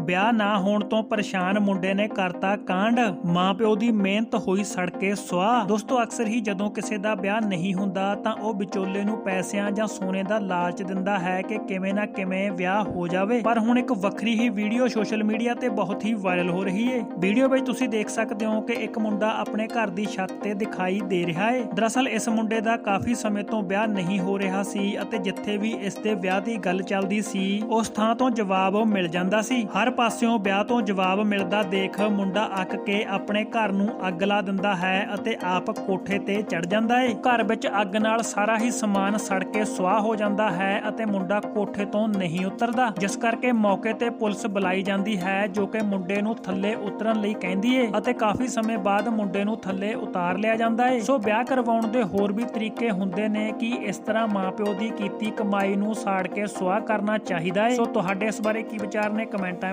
ਵਿਆਹ ਨਾ ਹੋਣ ਤੋਂ ਪਰੇਸ਼ਾਨ ਮੁੰਡੇ ਨੇ ਕਰਤਾ ਕਾਂਡ। ਮਾਪਿਓ ਦੀ ਮਿਹਨਤ ਹੋਈ ਸੜਕੇ ਸੁਆਹ। ਦੋਸਤੋ, ਅਕਸਰ ਹੀ ਜਦੋਂ ਕਿਸੇ ਦਾ ਵਿਆਹ ਨਹੀਂ ਹੁੰਦਾ, ਤਾਂ ਉਹ ਵਿਚੋਲੇ ਨੂੰ ਪੈਸਿਆਂ ਜਾਂ ਸੋਨੇ ਦਾ ਲਾਲਚ ਦਿੰਦਾ ਹੈ ਕਿ ਕਿਵੇਂ ਨਾ ਕਿਵੇਂ ਵਿਆਹ ਹੋ ਜਾਵੇ। ਪਰ ਹੁਣ ਇੱਕ ਵੱਖਰੀ ਹੀ ਵੀਡੀਓ ਸੋਸ਼ਲ ਮੀਡੀਆ ਤੇ ਬਹੁਤ ਹੀ ਵਾਇਰਲ ਹੋ ਰਹੀ ਹੈ ਵੀਡੀਓ ਵਿੱਚ ਤੁਸੀਂ ਦੇਖ ਸਕਦੇ ਹੋ ਕਿ ਇੱਕ ਮੁੰਡਾ ਆਪਣੇ ਘਰ ਦੀ ਛੱਤ ਤੇ ਦਿਖਾਈ ਦੇ ਰਿਹਾ ਹੈ ਦਰਅਸਲ, ਇਸ ਮੁੰਡੇ ਦਾ ਕਾਫੀ ਸਮੇਂ ਤੋਂ ਵਿਆਹ ਨਹੀਂ ਹੋ ਰਿਹਾ ਸੀ ਅਤੇ ਜਿੱਥੇ ਵੀ ਇਸ ਦੇ ਵਿਆਹ ਦੀ ਗੱਲ ਚੱਲਦੀ ਸੀ, ਉਸ ਥਾਂ ਤੋਂ ਜਵਾਬ ਮਿਲ ਜਾਂਦਾ ਸੀ। ਹਰ ਪਾਸਿਓਂ ਵਿਆਹ ਤੋਂ ਜਵਾਬ ਮਿਲਦਾ ਦੇਖ ਮੁੰਡਾ ਅੱਕ ਕੇ ਆਪਣੇ ਘਰ ਨੂੰ ਅੱਗ ਲਾ ਦਿੰਦਾ ਹੈ ਅਤੇ ਆਪ ਕੋਠੇ ਤੇ ਚੜ ਜਾਂਦਾ ਹੈ ਘਰ ਵਿੱਚ ਅੱਗ ਨਾਲ ਸਾਰਾ ਹੀ ਸਮਾਨ ਸੜ ਕੇ ਸੁਆਹ ਹੋ ਜਾਂਦਾ ਹੈ ਅਤੇ ਮੁੰਡਾ ਕੋਠੇ ਤੋਂ ਨਹੀਂ ਉਤਰਦਾ, ਜਿਸ ਕਰਕੇ ਮੌਕੇ ਤੇ ਪੁਲਿਸ ਬੁਲਾਈ ਜਾਂਦੀ ਹੈ ਜੋ ਕਿ ਮੁੰਡੇ ਨੂੰ ਥੱਲੇ ਉਤਰਨ ਲਈ ਕਹਿੰਦੀ ਏ ਅਤੇ ਕਾਫੀ ਸਮੇਂ ਬਾਅਦ ਮੁੰਡੇ ਨੂੰ ਥੱਲੇ ਉਤਾਰ ਲਿਆ ਜਾਂਦਾ ਹੈ ਸੋ ਵਿਆਹ ਕਰਵਾਉਣ ਦੇ ਹੋਰ ਵੀ ਤਰੀਕੇ ਹੁੰਦੇ ਨੇ ਕਿ ਇਸ ਤਰ੍ਹਾਂ ਮਾਪਿਓ ਦੀ ਕੀਤੀ ਕਮਾਈ ਨੂੰ ਸਾੜ ਕੇ ਸੁਆਹ ਕਰਨਾ ਚਾਹੀਦਾ ਹੈ ਸੋ ਤੁਹਾਡੇ ਇਸ ਬਾਰੇ ਕੀ ਵਿਚਾਰ ਨੇ ਕਮੈਂਟਾਂ